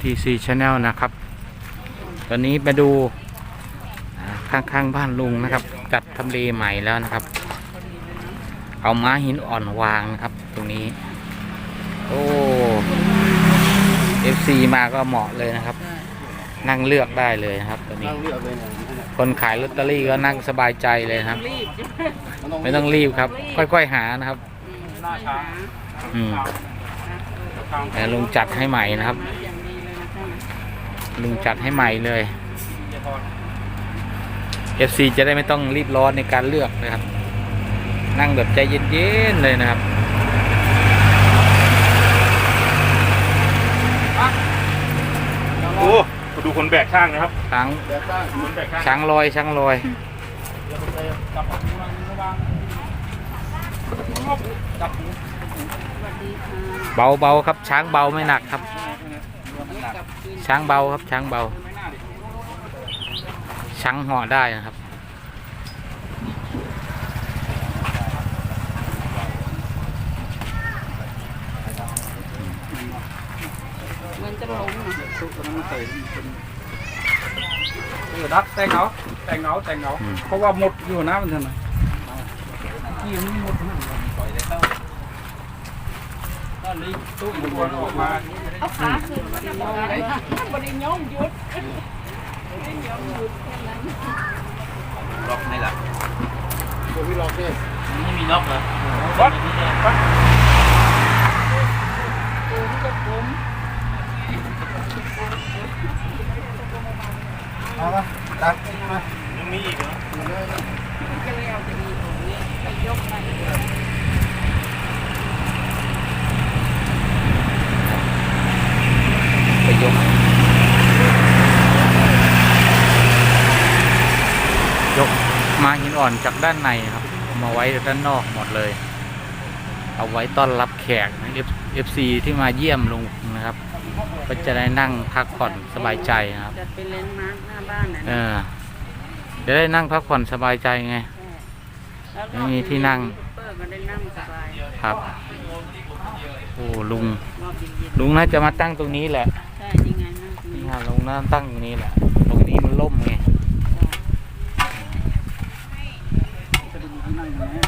TC Channel นะครับ ตอนนี้มาดูอ่าข้างๆบ้านลุงนะครับ จัดทำเลใหม่แล้วนะครับ เอาม้าหินอ่อนวางนะครับ ตรงนี้ โอ้ FC มาก็เหมาะเลยนะครับ นั่งเลือกได้เลยนะครับตอนนี้นั่งเลือกเลยนะคนขายลอตเตอรี่ก็นั่งสบายใจเลยนะครับรีบไม่ต้องรีบครับ ค่อยๆหานะครับหน้าช้าอืมแต่ลุงจัดให้ใหม่นะครับ อย่างดีเลยนะคะ ลุงจัดให้ใหม่เลย FC จะได้ไม่ต้องรีบร้อนในการเลือกนะครับ นั่งแบบใจเย็นๆเลยนะครับโอ้มาดูคนแบกช่างนะครับช้างแบบตั้งคนแบกช่างช้างลอยช้างลอยสวัสดีค่ะเบาเบาๆครับช้างเบาไม่หนักครับกลับคืน ช้างเบาครับช้างเบา ช้างห่อได้นะครับเหมือนจะล้มอะซุปตอนนั้นมันใส่เป็นเออดักแต่งเอาแต่งเอาแต่งเอาอืมเพราะว่าหมดอยู่นะมันเถอะนะกี่มันหมด นะปล่อยได้เท่าตอนนี้ตู้มันวนออกมาเอาขาขึ้นมาได้ยังไงบริยมหยุดบริยมหยุดแค่นั้นล็อกไม่หลับตัวพี่ล็อกเนี่ยไม่มีล็อกเหรอวัดกูที่จะล้มเอาละตัดมายังมีอีกเหรอก็เลยเอาจะมีตรงนี้ไปยกไปไปยก ยกมาหิน อ่อนจากด้านในครับเอามาไว้ด้านนอกหมดเลย เอาไว้ต้อนรับแขกนะ F- FC ที่มาเยี่ยมลุงนะครับ ก็จะได้นั่งพักผ่อนสบายใจนะครับจัดเป็นเลนด์มาร์คหน้าบ้านนะเออจะได้นั่งพักผ่อนสบายใจไง แล้วก็ไม่มีที่นั่งเปิดก็ได้นั่งสบายครับ โอ้ลุง รอบเย็นลุงน่าจะมาตั้งตรงนี้แหละ ๆใช่ยังไงนั่งตรงนี่นี้ฮะลุงน่าตั้งตรงนี้แหละ ตรงนี้มันล่มไง จะดูที่นั่ง อย่างนี้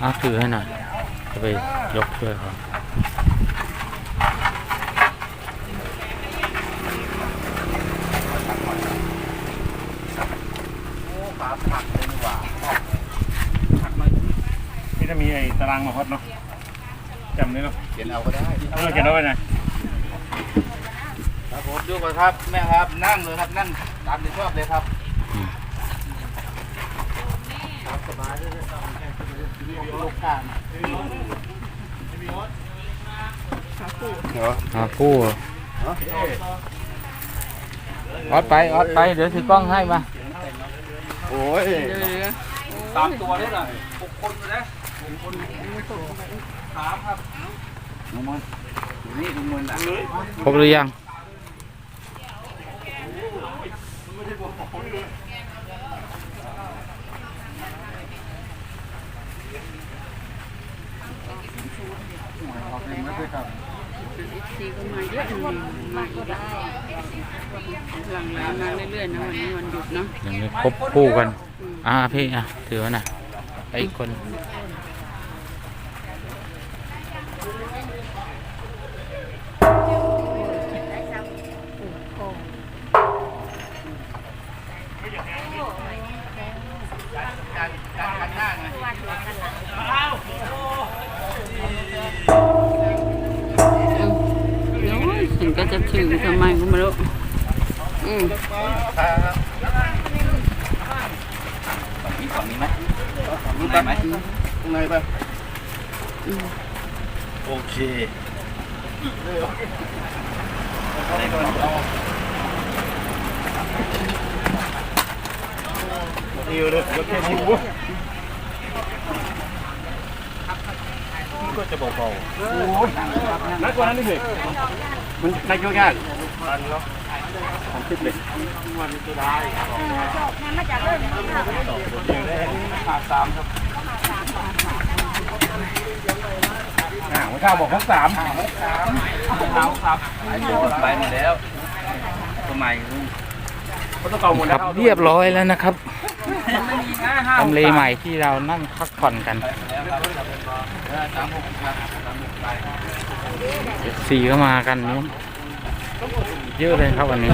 เอ้าถือให้หน่อยจะไปยกช่วยเขาขาผักเลยนี่หว่านี่จะมีไอ้ตารางมาฮอตเนาะจำได้เนาะเขียนเอาก็ได้ เออเขียนเอาไว้หน่อย ครับผมดูก่อนครับแม่ครับนั่งเลยครับนั่งตามที่ชอบเลยครับครับสบายเลยครับลูกค้าอ่ากู้ออดไปออดไปเดี๋ยวถือกล้องให้มาโอ้ยเหลือสามตัวนี่แหละหกคนเลยนะหกคนสามครับลุงมันอยู่นี่ลุงมันอะครบหรือยัง เอาเยองมาด้วยครับซีก็มาเยอะอืมมาอีกแล้วหลังไหลมาเรื่อยๆนะวันนี้วันหยุดเนาะยังไม่ครบคู่กัน อ่าพี่อะถือไว้นะไอ้คน จะถึงทำไมก็ไม่รู้อืมมีฝั่งนี้ไหมรู้ตัดไหมตรงไหนไปโอเคนี่เลยยกแค่นี้วะก็จะเบาๆโอ้ยนักกว่านั้นนี่สิ มันนักยากๆอันเนาะของคิดเลยวันจะได้ขาดสามครับอ่าหัวข้าวบอกทั้งสามเอาครับไปหมดแล้วตัวใหม่ลุงก็ต้องเก่าหมดคแล้รัวบเรียบร้อยแล้วนะครับไม่มีนะห้า ทำเลใหม่ที่เรานั่งพักผ่อนกันสี่ก็มากันนู้นเยอะเลยครับวันนี้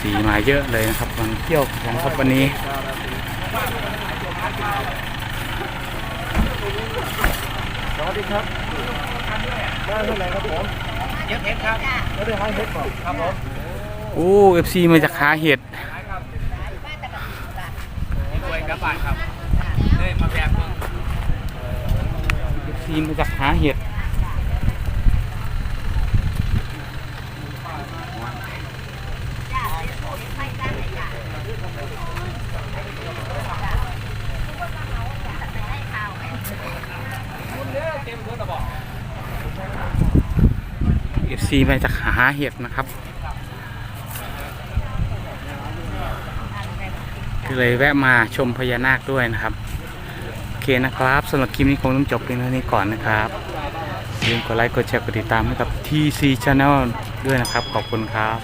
สีมาเยอะเลยนะครับมันเที่ยวกันครับวันนี้ สวัสดีครับได้เท่าไหร่ครับผมเย็บเฮ็ดครับไม่ได้ให้เฮ็ดบอกครับผมโอ้เอฟซีมาจากขาเห็ดนี่รวยกระบาดครับเฮ้ยมาแบกมึงเอฟซีมาจากขาเห็ด เต็มรถระบอก เอฟ ซีมาจากหาเห็ดนะครับก็เลยแวะมาชมพญานาคด้วยนะครับ โอเคนะครับสำหรับคลิปนี้คงต้องจบเพียงเท่านี้ก่อนนะครับอย่าลืมกดไลค์กดแชร์กดติดตามให้กับ TC Channel ด้วยนะครับ ขอบคุณครับ